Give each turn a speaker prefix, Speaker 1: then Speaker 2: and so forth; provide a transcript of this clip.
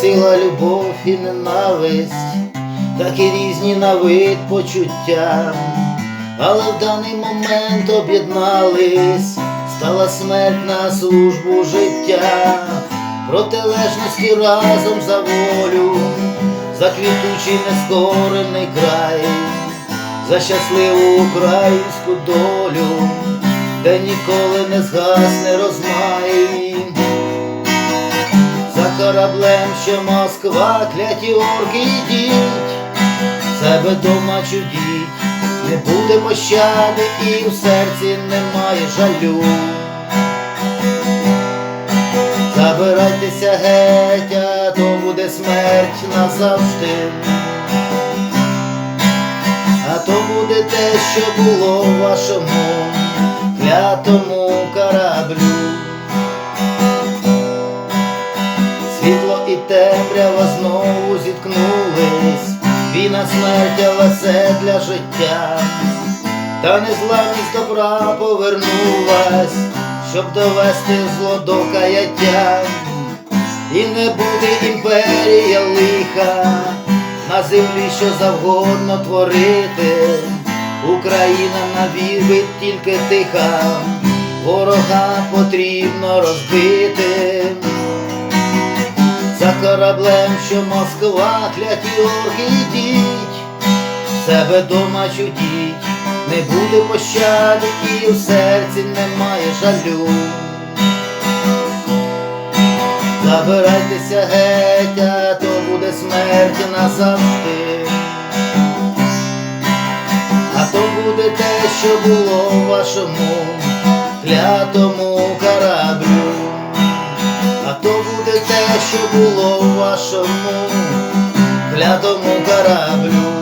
Speaker 1: сила, любов і ненависть, так і різні на вид почуття, але в даний момент об'єднались, стала смерть на службу життя, протилежності разом за волю, за квітучий нескорений край, за щасливу українську долю, де ніколи не згасне розмай. Кораблем, що Москва, кляті орки йдіть, себе дома чудіть, не буде пощади і в серці немає жалю. Забирайтеся геть, а то буде смерть назавжди. А то буде те, що було вашому клятому кораблю. І темрява знову зіткнулись, війна смерть, все для життя, та незламність добра повернулась, щоб довести зло до каяття, і не буде імперія лиха, на землі що завгодно творити, Україна навірить тільки тиха, ворога потрібно розбити. Кораблем, що Москва, кляті орки себе дома чудіть, не буде пощади і в серці немає жалю. Забирайтеся геть, а то буде смерть назавжди. А то буде те, що було вашому клятому що було в вашому клятому кораблю.